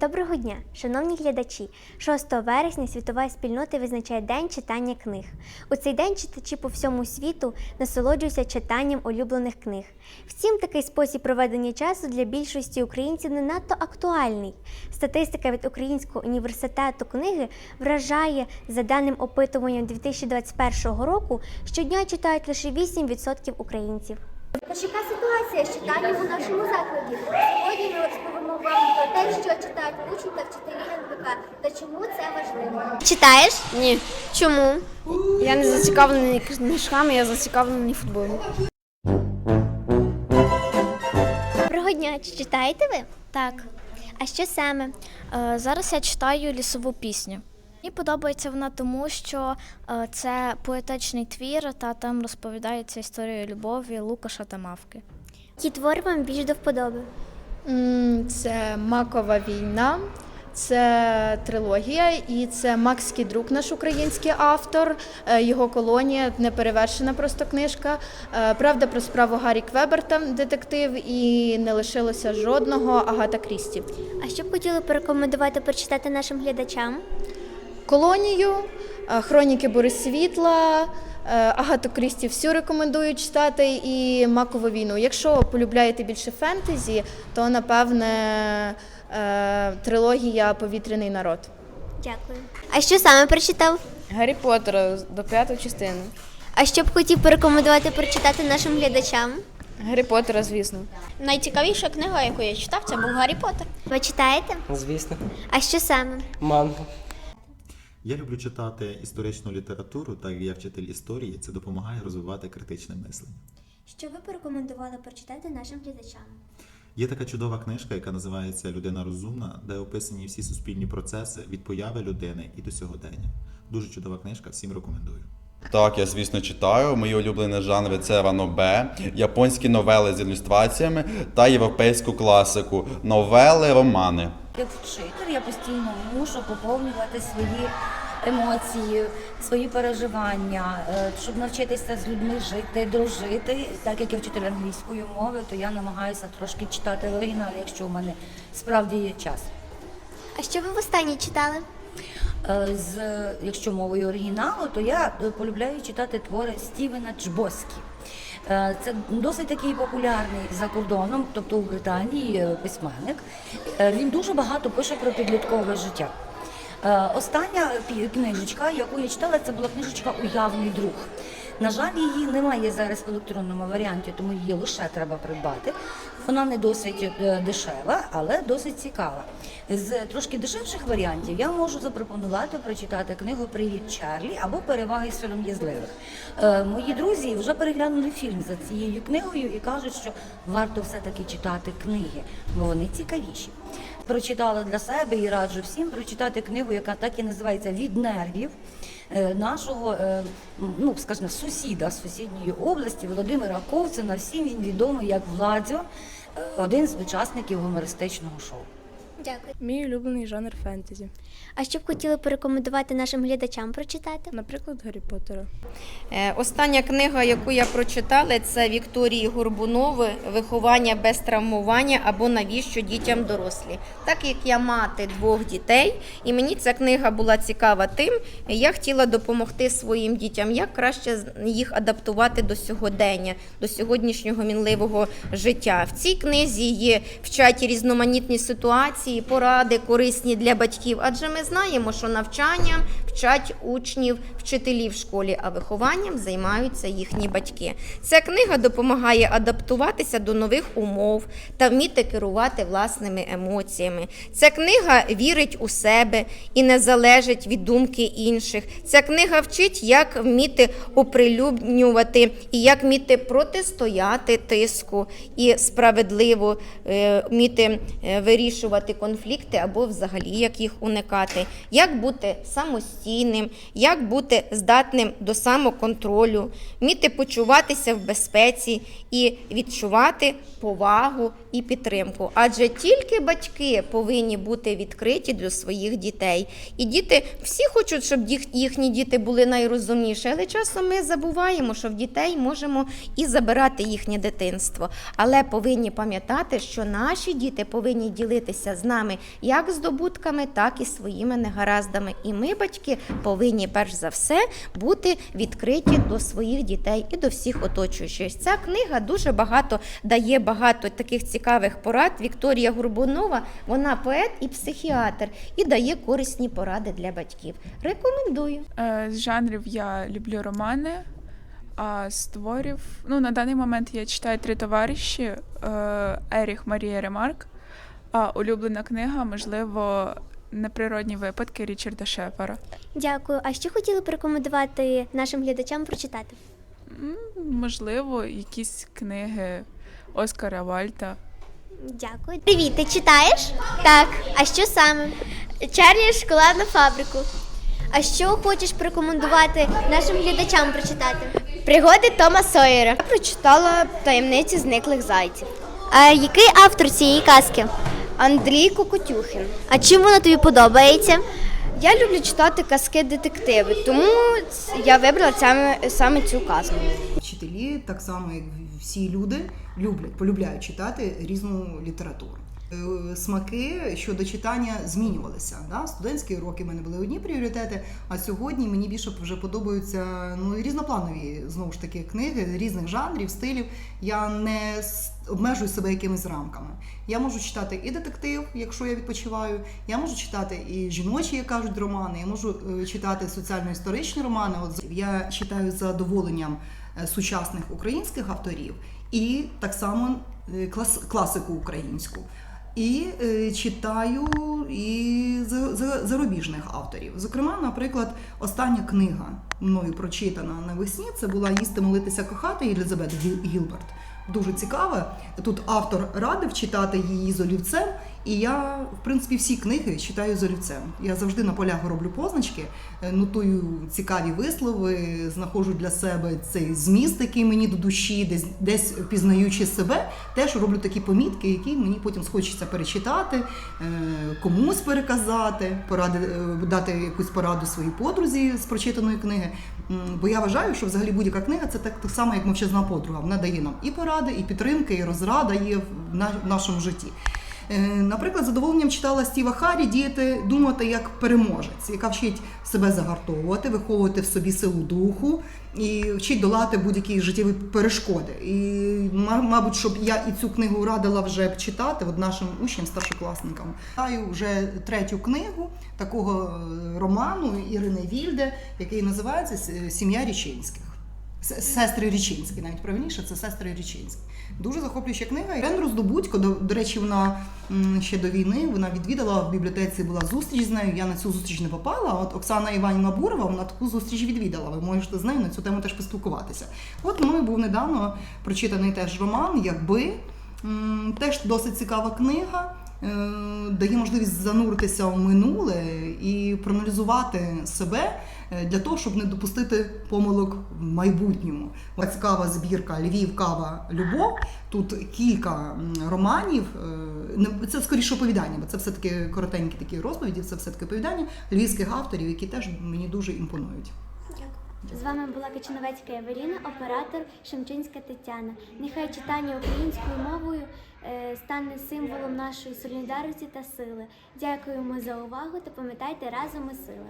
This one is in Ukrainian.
Доброго дня, шановні глядачі! 6 вересня світова спільнота визначає День читання книг. У цей день читачі по всьому світу насолоджуються читанням улюблених книг. Втім, такий спосіб проведення часу для більшості українців не надто актуальний. Статистика від Українського університету книги вражає за даним опитуванням 2021 року, щодня читають лише 8% українців. Яка ситуація з читанням у нашому закладі? Сьогодні ми розповімо вам про те, що читають учні та вчителі НВК та чому це важливо. Читаєш? Ні, Чому? я не зацікавлений книжками, я зацікавлений футболом. Доброго дня, чи читаєте ви? Так. А що саме? Е, зараз я читаю лісову пісню. Мені подобається вона тому, що е, це поетичний твір, та там розповідається історія любові Лукаша та Мавки. Які твори вам більш до вподоби? Це Макова війна, це трилогія, і це Макський друг, наш український автор. Е, Його колонія неперевершена просто книжка. Е, Правда про справу Гаррі Квеберта, детектив, і не лишилося жодного Агата Крісті. А що б хотіли порекомендувати прочитати нашим глядачам? Колонію, е, Хроніки Борисвітла. е, Агату Крісті всю рекомендую читати і Макову війну. Якщо полюбляєте більше фентезі, то напевне е, трилогія Повітряний народ. Дякую. А що саме прочитав? Гаррі Поттера до п'ятої частини. А що б хотів порекомендувати прочитати нашим глядачам? Гаррі Поттера, звісно. Найцікавіша книга, яку я читав, це був Гаррі Поттер. Ви читаєте? Звісно, А що саме? мангу. Я люблю читати історичну літературу, так як я вчитель історії, це допомагає розвивати критичне мислення. Що ви порекомендували прочитати нашим глядачам? Є така чудова книжка, яка називається Людина розумна, де описані всі суспільні процеси від появи людини і до сьогодення. Дуже чудова книжка, всім рекомендую. Так, я звісно читаю. Мої улюблені жанри це ранобе, японські новели з ілюстраціями та європейську класику, новели, романи. Як вчитель я постійно мушу поповнювати свої емоції, свої переживання, е, щоб навчитися з людьми жити, дружити. Так як я вчитель англійської мови, то я намагаюся трошки читати оригінал, якщо в мене справді є час. А що ви востаннє читали? Е, З, якщо мовою оригіналу, то я полюбляю читати твори Стівена Чбоскі. Е, Це досить такий популярний за кордоном, тобто у Британії е, письменник. Е, Він дуже багато пише про підліткове життя. Остання книжечка, яку я читала, це була книжечка Уявний друг. На жаль, її немає зараз в електронному варіанті, тому її лише треба придбати. Вона не досить дешева, але досить цікава. З трошки дешевших варіантів я можу запропонувати прочитати книгу Привіт Чарлі або Переваги сором'язливих. Е, Мої друзі вже переглянули фільм за цією книгою і кажуть, що варто все-таки читати книги, бо вони цікавіші. Прочитала для себе і раджу всім прочитати книгу, яка так і називається Від нервів е, нашого, е, ну скажімо, сусіда з сусідньої області Володимира Ковцина. Всім він відомий як Владзо, е, один з учасників гумористичного шоу. Дякую. Мій улюблений жанр фентезі. А що б хотіли порекомендувати нашим глядачам прочитати? Наприклад, Гаррі Поттера. Е, Остання книга, яку я прочитала, це Вікторії Горбунови Виховання без травмування або навіщо дітям дорослі. Так як я мати двох дітей, і мені ця книга була цікава тим, я хотіла допомогти своїм дітям, як краще їх адаптувати до сьогодення, до сьогоднішнього мінливого життя. В цій книзі є вчаті різноманітні ситуації, поради корисні для батьків, адже ми знаємо, що навчанням вчать учнів, вчителів в школі, а вихованням займаються їхні батьки. Ця книга допомагає адаптуватися до нових умов та вміти керувати власними емоціями. Ця книга вірить у себе і не залежить від думки інших. Ця книга вчить, як вміти оприлюднювати і як вміти протистояти тиску і справедливо е, вміти е, вирішувати конфлікти або взагалі як їх уникати, як бути самостійним, як бути здатним до самоконтролю, вміти почуватися в безпеці і відчувати повагу і підтримку. Адже тільки батьки повинні бути відкриті до своїх дітей. І діти всі хочуть, щоб їхні діти були найрозумніші, але часом ми забуваємо, що в дітей можемо і забирати їхнє дитинство. Але повинні пам'ятати, що наші діти повинні ділитися з нами як здобутками, так і своїми негараздами. І ми, батьки, повинні перш за все бути відкриті до своїх дітей і до всіх оточуючих. Ця книга дуже багато дає багато таких цікавих порад. Вікторія Горбунова, вона поет і психіатр, і дає корисні поради для батьків. Рекомендую. Е, З жанрів я люблю романи, а з творів. Ну, на даний момент я читаю три товариші е, Еріх Марія Ремарк. А улюблена книга, можливо, Неприродні випадки Річарда Шефера. Дякую. А що хотіли б рекомендувати нашим глядачам прочитати? М, Можливо, якісь книги Оскара Вальта. Дякую. Привіт, ти читаєш? Так. А що саме? Чарлі шоколадну фабрику. А що хочеш порекомендувати нашим глядачам прочитати? Пригоди Тома Сойера. Я прочитала таємниці зниклих зайців. А який автор цієї казки? Андрій Кокотюхин. А чим вона тобі подобається? Я люблю читати казки детективи, тому я вибрала саме, саме цю казку. Вчителі, так само як всі люди, люблять, полюбляють читати різну літературу. Е, Смаки щодо читання змінювалися. Да? Студентські роки в мене були одні пріоритети, а сьогодні мені більше вже подобаються ну, різнопланові знову ж таки книги різних жанрів, стилів. Я не обмежую себе якимись рамками. Я можу читати і детектив, якщо я відпочиваю. Я можу читати і жіночі, як кажуть, романи. Я можу е, читати соціально-історичні романи. От я читаю з задоволенням е, сучасних українських авторів і так само клас, класику українську. І е, читаю і за, за, зарубіжних авторів. Зокрема, наприклад, остання книга мною прочитана навесні це була Їсти, молитися, кохати Єлізабет Гіл- Гілберт. Дуже цікава. Тут автор радив читати її з олівцем, і я, в принципі, всі книги читаю з олівцем. Я завжди на полях роблю позначки, е, нотую цікаві вислови, знаходжу для себе цей зміст, який мені до душі, десь десь пізнаючи себе, теж роблю такі помітки, які мені потім схочеться перечитати, е, комусь переказати, поради, е, дати якусь пораду своїй подрузі з прочитаної книги. Бо я вважаю, що взагалі будь-яка книга це так, так само, як мовчазна подруга. Вона дає нам і поради, і підтримки, і розрада є в нашому житті. Е, Наприклад, задоволенням читала Стіва Харрі діяти, думати як переможець, яка вчить себе загартовувати, виховувати в собі силу духу і вчить долати будь-які життєві перешкоди. І, ма- мабуть, щоб я і цю книгу радила вже б читати от нашим учням, старшокласникам. Читаю вже третю книгу такого е, роману Ірини Вільде, який називається Сім'я Річинських. Сестри Річинські, навіть правильніше, це сестри Річинські. Дуже захоплююча книга. Ірен Роздобудько, до, до речі, вона ще до війни вона відвідала в бібліотеці. Була зустріч з нею. Я на цю зустріч не попала. От Оксана Іванівна Бурова, вона таку зустріч відвідала. Ви можете з нею на цю тему теж поспілкуватися. От мною був недавно прочитаний теж роман, якби теж досить цікава книга. е, Дає можливість зануритися в минуле і проаналізувати себе для того, щоб не допустити помилок в майбутньому. Цікава збірка Львів, кава, любов. Тут кілька романів. е, Це скоріше оповідання, бо це все таки коротенькі такі розповіді, це все таки оповідання львівських авторів, які теж мені дуже імпонують. З вами була Кичиновецька Евеліна, оператор Шемчинська Тетяна. Нехай читання українською мовою е, стане символом нашої солідарності та сили. Дякуємо за увагу та пам'ятайте разом ми сила.